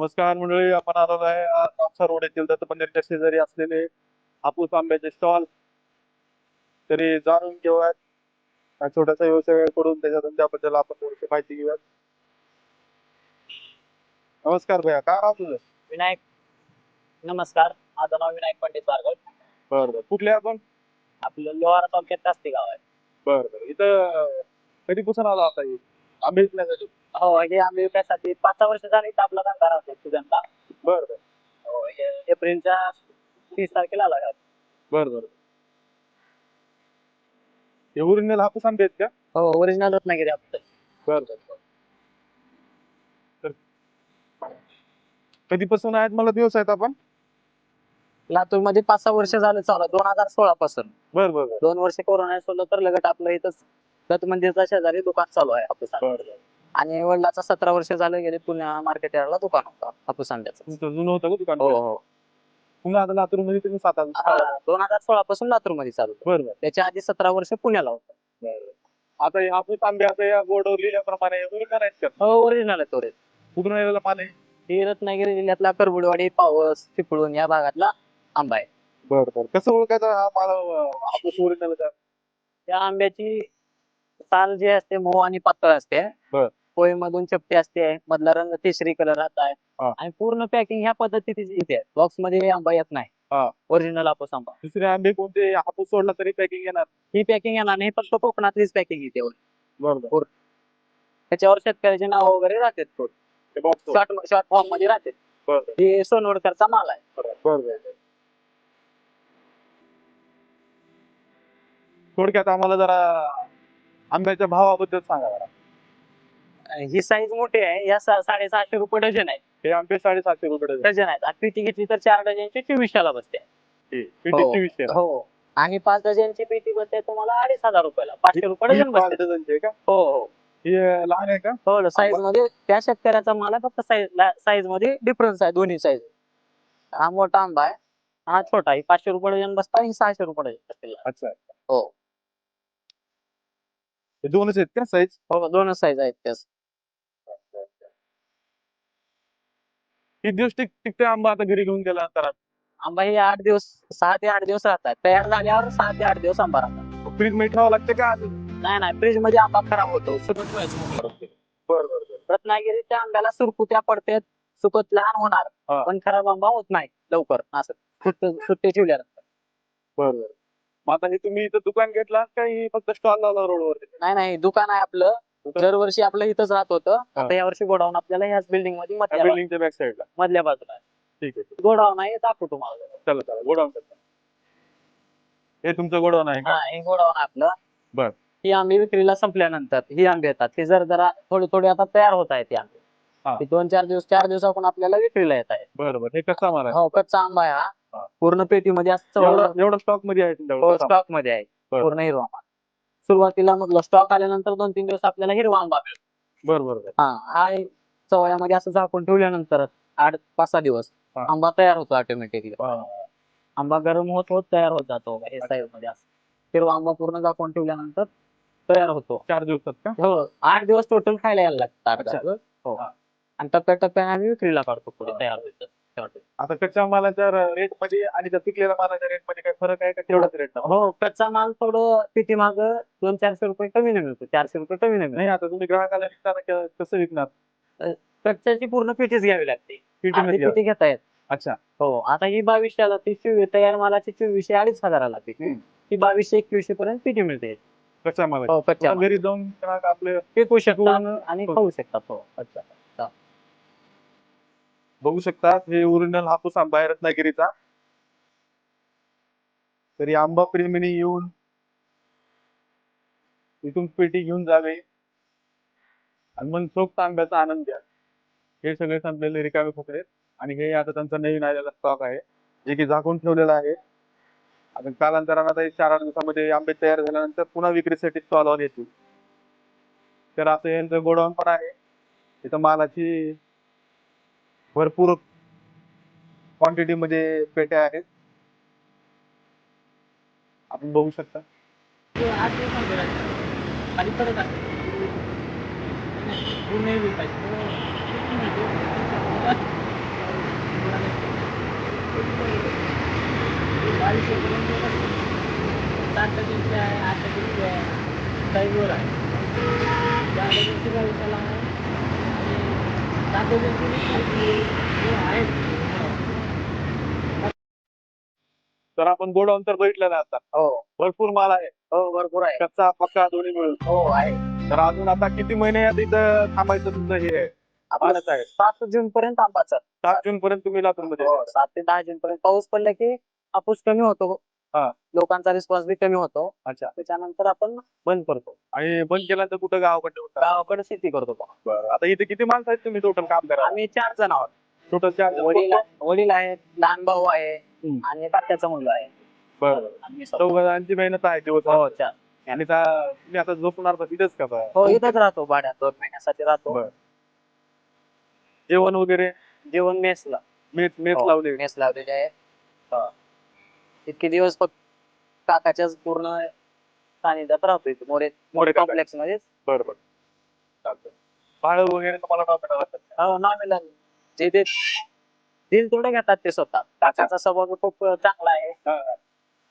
नमस्कार मंडळी आपण आलेलो आहे आज नागसा रोड येथील दत्तपंडितच्या शेजारी असलेले हापूस आंब्याचे स्टॉल तरी जाणून घेऊयात. छोटासा व्यवसाय करून त्याच्या धंद्याबद्दल आपण थोडीशी माहिती घेऊयात. नमस्कार भैया काय नाव तुझं? विनायक. नमस्कार माझं नाव विनायक पंडित बारगड बरं बरं. कुठले आपण? आपलं लोहारा तालुक्यात तास्ती गाव आहे. बरं बरं. इथं कधीपासून आला आता आंबे विकण्यासाठी. हो हे आम्ही विकासाठी पाच सहा वर्ष झाली इथं आपला धंदा राहतो स्टुडंटला बरं. बरं एप्रिलच्या तीस तारखेला आला. बरं बरं. हे ओरिजिनल हापूस आंबे आहेत का? हो ओरिजिनल रत्नागिरी आपलं बरं बरं. तर कधीपासून आहेत मला व्यवसायात आपण? लातूरमध्ये पाच सहा वर्ष झालं चालू दोन हजार सोळा पासून. बरं बरं बरं. दोन वर्ष कोरोना सोडलं तर लगट आपलं इथंच दत्त मंदिरच्या शेजारी दुकान चालू आहे. बरं बरं. आणि वडिलाचा सतरा वर्ष झालं गेले पुण्या मार्केट यार्डला दुकान होतं हापूस आंब्याचं तुमचं जुनं होतं का दुकान? हो हो. पुन्हा आता लातूरमध्ये तुम्ही सात आला दोन हजार सोळा पासून लातूरमध्ये चालू होतं. बरं बरं. त्याच्या आधी सतरा वर्ष पुण्याला होतं. बरं. आता हे हापूस आंबे आता या बोर्डवर लिहिल्याप्रमाणे वगैरे करायचं का? हो ओरिजिनल आहे तो रे. कुठून आलेला माल आहे? ही रत्नागिरी जिल्ह्यातला करबुडवाडी पावस चिपळूण या भागातला आंबा आहे. बरं बरं. कसं ओळखायचं हा माल अं, हापूस ओरिजिनल त्या आंब्याची साल जी असते मऊ आणि पातळ असते. बर. पोळीमधून चपटी असते मधला रंग केशरी कलर राहत आहे. हा. आणि पूर्ण पॅकिंग ह्या पद्धतीची येते बॉक्समध्ये हे आंबा येत हा. नाही ओरिजिनल हापूस आंबा. दुसरे आंबे कोणते? हापूस सोडला तरी पॅकिंग येणार. ही पॅकिंग येणार नाही फक्त कोकणातलीच पॅकिंग येते बरं बरं त्याच्यावर शेतकऱ्याचे नाव वगैरे राहतात ते box वर. शॉर्ट शॉर्ट फॉर्ममध्ये बरं. हे सोनवडकरचा माल आहे. थोडक्यात आम्हाला जरा आंब्याच्या भावाबद्दल सांगा जरा. ही साईज मोठी आहे. या सा- साडेसहाशे रुपये डझन आहे. हे आंबे साडेसातशे रुपये डझन. डझन आहेत आणि पेटी घेतली तर चार डझनची चोवीसशेला बसते. हे, पेटी हो. चोवीसशे. हो. आणि पाच डझनची पेटी बसते तुम्हाला अडीच हजार रुपयाला. पाचशे रुपये ही डझन पाच बसते डझनची आहे का? हो हो. हे लहान आहे का? हो साईजमध्ये त्या शेतकऱ्याचा माल आहे फक्त साईज साईजमध्ये डिफरन्स आहे. दोन्ही साईज हा मोठा आंबा आहे. हा छोटा आहे. पाचशे रुपये डझन बसता आणि सहाशे रुपये डझन बसतील अच्छा. हो. हे दोनच आहेत का साईज हो दोनच साईज आहेत त्यास किती दिवस टिक टिकते आंबा आता घरी घेऊन गेल्यानंतर आंबा हे आठ दिवस सहा ते आठ दिवस राहतात. तयार झाल्यावर सहा ते आठ दिवस आंबा राहतात. फ्रीजमध्ये ठेवावं लागते का नाही नाही फ्रीजमध्ये आंबा खराब होतो. सुकत ठेवायचं म्हणून. बरं बरं बरं. रत्नागिरीच्या आंब्याला सुरकुत्या पडतात. सुकत लहान होणार. पण खराब आंबा होत नाही लवकर. असं. सुट्ट सुट्टे ठेवल्यावर बरं बरं. मग आता हे तुम्ही इथं दुकान घेतला का? हे फक्त स्टॉल लावला रोडवर नाही नाही दुकान आहे आपलं. दरवर्षी आपलं इथंच राहत होतं. हा. आता यावर्षी गोडाऊन आपल्याला ह्याच बिल्डिंगमध्ये मधल्या बा- बिल्डिंगच्या बॅक साईडला मधल्या बाजूला आहे. ठीक आहे. गोडाऊन आहे दाखवतो तुम्हाला. चला चला गोडाऊन हे तुमचं गोडाऊन आहे का? हा हे गोडाऊन आहे आपलं. बर. ही आंबे विक्रीला संपल्यानंतर ही आंबे येतात. ते जर जरा थोडे थोडे आता तयार होत आहेत ते हा. आंबे. ते दोन चार दिवस चार दिवसापासून आपल्याला विक्रीला येत आहे बरं बरं. हे कसा माल हो कच्चा आंबा आहे हा. हा. पूर्ण पेटीमध्ये असं एवढं एवढं स्टॉकमध्ये आहे तुमच्याकडे स्टॉकमध्ये आहे. बर. पूर्ण हिरवा सुरुवातीला मग स्टॉक आल्यानंतर दोन तीन दिवस आपल्याला हिरवा आंबा मिळतो. बरं बरं बरं हा हा एक चवयामध्ये असं झाकून ठेवल्यानंतर आठ पाच सहा दिवस हा. आंबा तयार होतो ऑटोमॅटिकली. आंबा गरम होत होत तयार होत जातो हे साईजमध्ये असं हिरवा आंबा पूर्ण झाकून ठेवल्यानंतर तयार होतो चार दिवसात का हो आठ दिवस टोटल खायला यायला लागतात आठ अच्छा. दिवस. हो हा. आणि टप्प्याटप्प्याने आम्ही विक्रीला काढतो पुढे. तयार होतं. आता कच्च्या मालाच्या रेटमध्ये आणि त्या पिकलेल्या मालाच्या रेटमध्ये काय फरक आहे का तेवढाच रेट हो कच्चा माल थोडं पिटी माग दोन चारशे रुपये कमी नाही मिळतो चारशे रुपये कमी नाही मिळतो. नाही आता तुम्ही ग्राहकाला विकताना क- कसं विकणार? कच्च्याची पूर्ण पिटीच घ्यावी लागते. पिटी घेता येत अच्छा. हो आता ही बावीसशेला ती तयार मालाची चोवीसशे अडीच हजाराला हम्म. ही बावीसशे एकवीसशे पर्यंत पिटी मिळते. कच्च्या मालाची हो कच्च्या घरी जाऊन ग्राहक आपले शकतात आणि हो. खाऊ शकतात हो अच्छा. बघू शकतात हे ओरिजिनल हापूस आंबा आहे रत्नागिरीचा. तरी आंबा प्रेमीने येऊन इथून पेटी घेऊन जावे. आणि मग चोख आंब्याचा आनंद घ्या. हे सगळे संपलेले रिकामे खोके आणि हे आता त्यांचा नवीन आलेला स्टॉक आहे जे की झाकून ठेवलेला आहे. आणि कालांतराने आता चार आठ दिवसामध्ये आंबे तयार झाल्यानंतर पुन्हा विक्रीसाठी स्टॉलवर येतील. तर आता यांचं गोडाऊन पण आहे. इथं मालाची भरपूर क्वांटिटी मध्ये पेट्या आहेत. आपण बघू शकता. आठ आहे. तर आपण गोडाऊन तर बघितलं ना आता. हो. भरपूर माल आहे. हो भरपूर आहे. कच्चा पक्का दोन्ही मिळून. हो आहे. तर अजून आता किती महिने यात इथं थांबायचं तुमचं हे? आहे? सात जून पर्यंत आंबाचं सात जून पर्यंत तुम्ही लातूरमध्ये हो सात ते दहा जून पर्यंत पाऊस पडला की हापूस कमी होतो. हा. लोकांचा रिस्पॉन्स बी कमी होतो. अच्छा. त्याच्यानंतर आपण बंद करतो आणि बंद केल्यानंतर कुठं गावाकडे गावाकडे शेती करतो बा. बरं. आता इथे किती माणसं आहेत तुम्ही टोटल काम करा आम्ही चार जण आहोत. टोटल चार जण. वडील वडील आहेत. लहान भाऊ आहे. हम्म. आणि तात्याचा मुलगा आहे. बरं. आम्ही मेहनत आहे दिवस हो चार. आणि तुम्ही आता झोपणार तर तिथेच का बा? हो इथंच राहतो भाड्यात. दोन महिन्यासाठी राहतो. बरं. जेवण वगैरे? जेवण मेसला. मेस मेस हो, लावले मेस लावलेली आहे. हो. इतके दिवस फक्त काकाच्याच पूर्ण सानिध्यात राहतो इथे. मोरे मोरे काका. कॉम्प्लेक्समध्ये बरं बरं. चालतंय. पाळ वगैरे तुम्हाला. हो नॉमिनल जे ते दिल थोडे घेतात ते स्वतः. काकाचा स्वभाव खूप चांगला आहे. हा,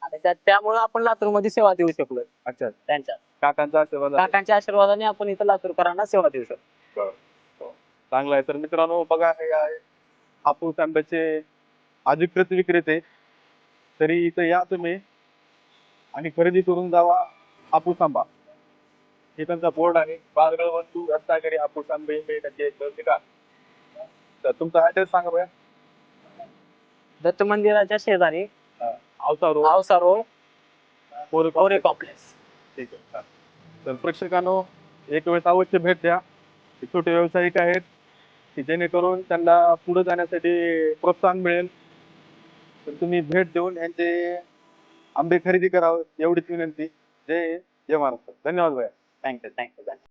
आणि त्या- त्यामुळे आपण लातूरमध्ये सेवा देऊ शकलो अच्छा त्यांच्या. काकांचा आशीर्वाद आहे. काकांच्या आशीर्वादाने आपण इथं लातूरकरांना सेवा देऊ शकतो हो. चांगला आहे. तर मित्रांनो बघा हे आहे हापूस आंब्याचे अधिकृत विक्रेते. तरी इथं या तुम्ही. आणि खरेदी करून जावा. हापूस आंबा. हे त्यांचा बोर्ड आहे. बालगड वस्तू रत्नागिरी हापूस आंबे हे त्यांचे ठिकाण. तर तुमचा ऍड्रेस सांगा बघा दत्त मंदिराच्या शेजारी आवता रोड औसा रोड पोर गौरे कॉम्प्लेक्स ठीक आहे. तर प्रेक्षकांनो एक वेळेस अवश्य भेट द्या. हे छोटे व्यावसायिक आहेत. की जेणेकरून त्यांना पुढे जाण्यासाठी प्रोत्साहन मिळेल. तर तुम्ही भेट देऊन यांचे आंबे खरेदी करावं एवढीच विनंती. जय जय महाराष्ट्र. धन्यवाद भैया. Thank you thank you